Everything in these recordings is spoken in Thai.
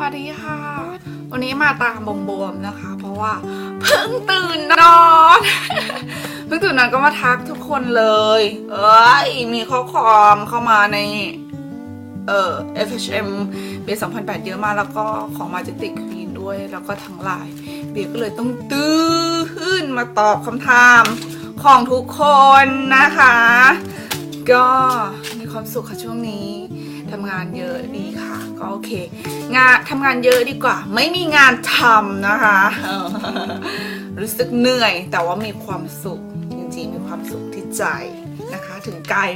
สวัสดีค่ะ วันนี้มาตามบวมๆนะคะ เพราะว่าเพิ่งตื่นนอนเพิ่งตื่นนอนก็มาทักทุกคนเลย เอ้ยมีข้อความเข้ามาในเอ่อ FHM ปี2008 เยอะมากแล้วก็ของมาจิติควีนด้วยแล้วก็ทั้งไลน์เบียร์ก็เลยต้องตื้นมาตอบคำถามของทุกคนนะคะ ก็มีความสุขค่ะช่วงนี้ทำงานเยอะดี ก็โอเค งานทำงานเยอะดีกว่า ไม่มีงานทำนะคะ รู้สึกเหนื่อยแต่ว่ามีความสุข จริงๆ มีความสุขที่ใจนะคะ ถึงกาย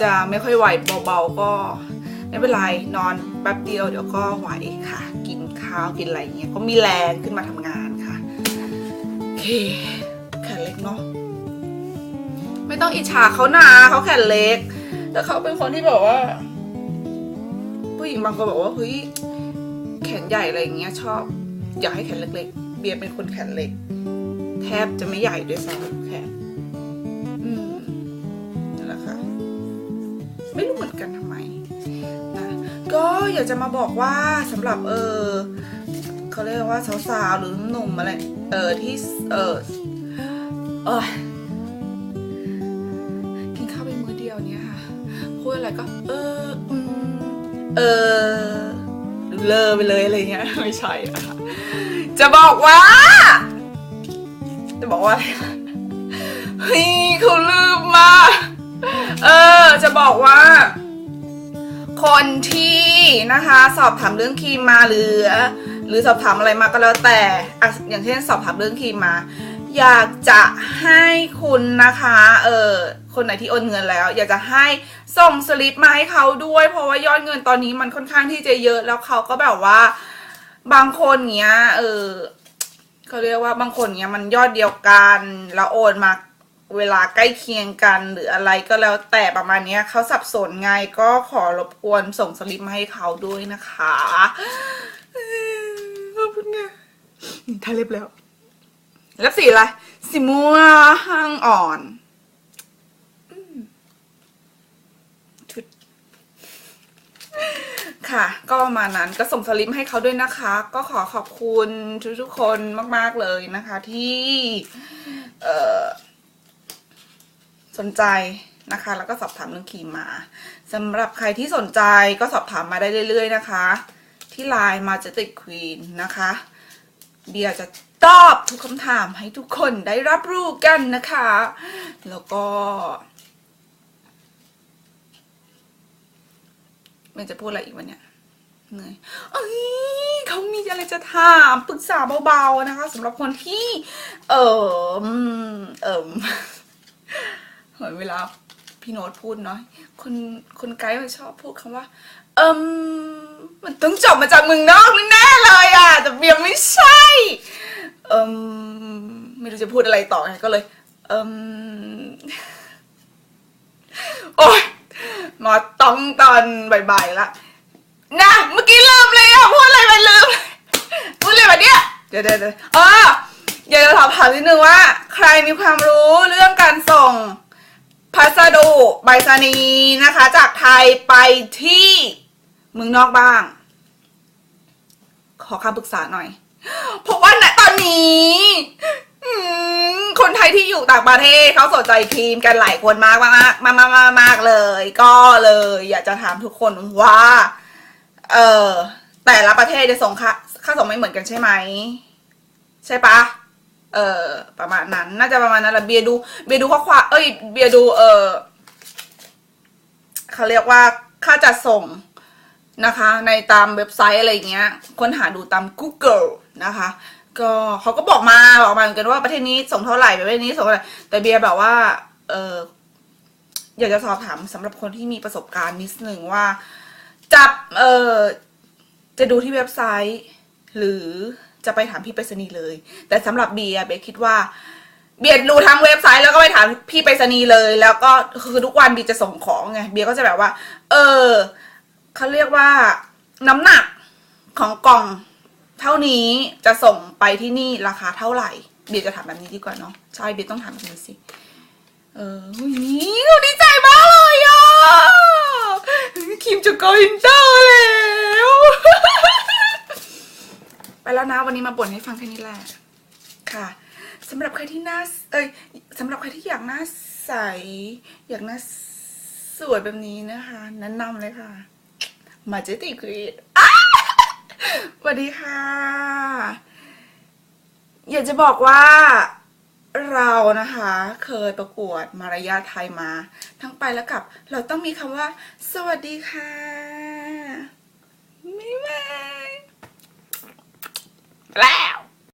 จะไม่ค่อยไหวเบาๆก็ไม่เป็นไรนอนแป๊บเดียวเดี๋ยวก็ไหวค่ะ กินข้าวกินอะไรเงี้ยก็มีแรงขึ้นมาทำงานค่ะโอเคแขนเล็กเนาะไม่ต้องอิจฉาเขานาเขาแขนเล็กแต่เขาเป็นคนที่แบบว่า ผู้หญิงบางคนบอกว่าเฮ้ยแขนใหญ่อะไรอย่างเงี้ยชอบ อยากให้แขนเล็กๆ เบียร์เป็นคนแขนเล็ก แทบจะไม่ใหญ่ด้วยซ้ำแขนอืมนั่นแหละค่ะ ไม่รู้เหมือนกันทำไมนะก็อยากจะมาบอกว่าสำหรับเออเขาเรียกว่าสาวๆหรือหนุ่มอะไรเออที่เออเออกินข้าวไปมื้อเดียวเนี่ยค่ะพูดอะไรก็เอออืม เออเลอไปเลยอะไรเงี้ยไม่ใช่นะคะจะบอกว่า จะบอกว่าเฮ้ยเขาลืมมาเออ จะบอกว่า คนที่นะคะ สอบถามเรื่องครีมมาหรือ หรือสอบถามอะไรมาก็แล้วแต่อะอย่างเช่นสอบถามเรื่องครีมมา อยากจะให้คุณนะคะ เออ คนไหนที่โอนเงินแล้ว อยากจะให้ส่งสลิปมาให้เขาด้วย เพราะว่ายอดเงินตอนนี้มันค่อนข้างที่จะเยอะแล้วเขาก็แบบว่าบางคนเนี้ยเออเขาเรียกว่าบางคนเนี้ยมันยอดเดียวกันแล้วโอนมาเวลาใกล้เคียงกันหรืออะไรก็แล้วแต่ประมาณนี้เขาสับสนไงก็ขอรบกวนส่งสลิปมาให้เขาด้วยนะคะขอบคุณค่ะนี่ทาเล็บแล้ว แล้วสีอะไรสีม่วงอ่อนอืมชุด ค่ะ ก็ประมาณนั้นก็ส่งสลิปให้เขาด้วยนะคะ ก็ขอขอบคุณทุกๆคนมาก ๆ เลยนะคะ ที่เออสนใจนะคะ แล้วก็สอบถามเรื่องครีมมาสำหรับใครที่สนใจก็สอบถามมาได้เรื่อยๆนะคะ ที่ไลน์มาจะติดควีนนะคะ เบียจะตอบทุกคำถามให้ทุกคนได้รับรู้กันนะคะ แล้วก็ มันจะพูดอะไรอีกวันเนี่ยเหนื่อยเอ้ยเขามีอะไรจะถามปรึกษาเบาๆนะคะสำหรับคนที่ เอออืมเออเหมือนเวลาพี่โน้ตพูดเนาะคนคนไกด์มันชอบพูดคำว่า เอิมมันต้องจบมาจากเมืองนอกแน่เลยอะ แต่เบียร์ไม่ใช่ เอิมไม่รู้จะพูดอะไรต่อไงก็เลย เอิมโอ้ย มาต้องตอนบ่ายๆละนะเมื่อกี้ลืมเลยอะพูดอะไรไปลืมพูดอะไรแบบเนี้ยเดี๋ยวเดี๋ยวเดี๋ยวอ๋ออยากจะถามถามนิดนึงว่า ใครมีความรู้เรื่องการส่งพัสดุใบสนีนะคะ จากไทยไปที่เมืองนอกบ้าง ขอคำปรึกษาหน่อยเพราะว่าณตอนนี้อืมคนไทยที่อยู่ ต่างประเทศเขาสนใจครีมกันหลายคนมากมากมากมากมากมากเลย ก็เลย อยากจะถามทุกคนว่า เออแต่ละประเทศจะส่งค่าค่าส่งไม่เหมือนกันใช่ไหม ใช่ปะเออประมาณนั้น น่าจะประมาณนั้นละเบียดู เบียดูข้อความเอ้ย เบียดู เออเขาเรียกว่าค่าจัดส่งนะคะ ในตามเว็บไซต์อะไรเงี้ย ค้นหาดูตาม Google นะคะ ก็เขาก็บอกมาบอกมาเหมือนกันว่าประเทศนี้ส่งเท่าไหร่ประเทศนี้ส่งเท่าไหร่แต่เบียร์แบบว่า เอออยากจะสอบถามสำหรับคนที่มีประสบการณ์นิดนึงว่า จับเออจะดูที่เว็บไซต์ หรือจะไปถามพี่ไปรษณีย์เลย แต่สำหรับเบียร์เบียร์คิดว่า เบียร์ดูทั้งเว็บไซต์แล้วก็ไปถามพี่ไปรษณีย์เลย แล้วก็คือทุกวันเบียร์จะส่งของไงเบียร์ก็จะแบบว่า เออเขาเรียกว่าน้ำหนักของกล่อง เท่านี้จะส่งไปที่นี่ราคาเท่าไหร่ เบียร์จะถามแบบนี้ดีกว่าเนาะใช่เบียร์ต้องถามแบบนี้สิ เอออุ๊ยหนูดีใจมากเลยอะคิมจะโกอินเตอร์แล้วแล้วนะวันนี้มาบ่นให้ฟังแค่นี้แหละค่ะสำหรับใครที่หน้าเอ้ยสำหรับใครที่อยากหน้าใส อยากหน้าสวยแบบนี้นะคะแนะนำเลยค่ะมาเจติกรีด สวัสดีค่ะ อยากจะบอกว่าเรานะคะ เคยประกวดมารยาทไทยมา ทั้งไปและกลับ เราต้องมีคำว่า สวัสดีค่ะไม่ไม่แล้ว